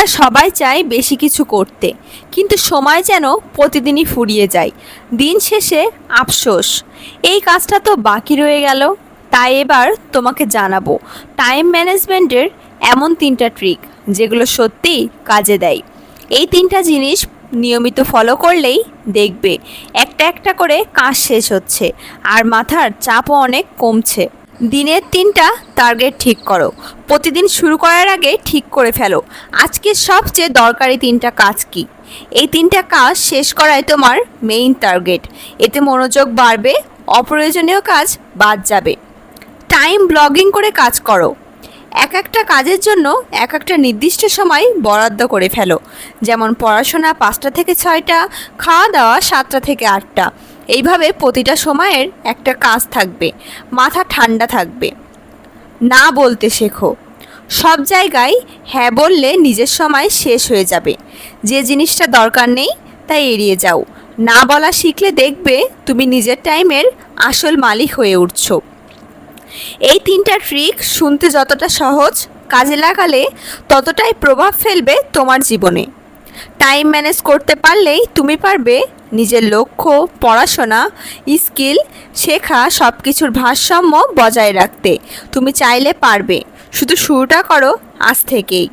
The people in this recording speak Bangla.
আমরা সবাই চাই বেশি কিছু করতে। কিন্তু সময় যেন প্রতিদিনই ফুরিয়ে যায়। দিন শেষে আফসোস। এই কাজটা তো বাকি রয়ে গেল। তাই এবার তোমাকে জানাব টাইম ম্যানেজমেন্টের এমন তিনটা ট্রিক যেগুলো সত্যিই কাজে দেয়। এই তিনটা জিনিস নিয়মিত ফলো করলেই দেখবে, একটা একটা করে কাজ শেষ হচ্ছে, আর মাথার চাপও অনেক কমছে। দিনের তিনটা টার্গেট ঠিক করো। প্রতিদিন শুরু করার আগে ঠিক করে ফেলো। আজকের সবচেয়ে দরকারি তিনটা কাজ কি? এই তিনটা কাজ শেষ করাই তোমার মেইন টার্গেট এতে মনোযোগ বাড়বে, অপ্রয়োজনীয় কাজ বাদ যাবে। টাইম ব্লগিং করে কাজ করো। এক একটা কাজের জন্য এক একটা নির্দিষ্ট সময় বরাদ্দ করে ফেলো। যেমন পড়াশোনা পাঁচটা থেকে ছয়টা, খাওয়া দাওয়া সাতটা থেকে আটটা। এইভাবে প্রতিটা সময়ের একটা কাজ থাকবে, মাথা ঠান্ডা থাকবে। না বলতে শেখো। সব জায়গায় হ্যাঁ বললে নিজের সময় শেষ হয়ে যাবে। যে জিনিসটা দরকার নেই, তাই এড়িয়ে যাও। না বলা শিখলে দেখবে তুমি নিজের টাইমের আসল মালিক হয়ে উঠছো। এই তিনটা ট্রিক শুনতে যতটা সহজ, কাজে লাগালে ততটাই প্রভাব ফেলবে তোমার জীবনে। টাইম ম্যানেজ করতে পারলেই তুমি পারবে নিজের লক্ষ্য, পড়াশোনা স্কিল শেখা সব কিছুর ভারসাম্য বজায় রাখতে। তুমি চাইলে পারবে। শুধু শুরুটা করো আজ থেকেই।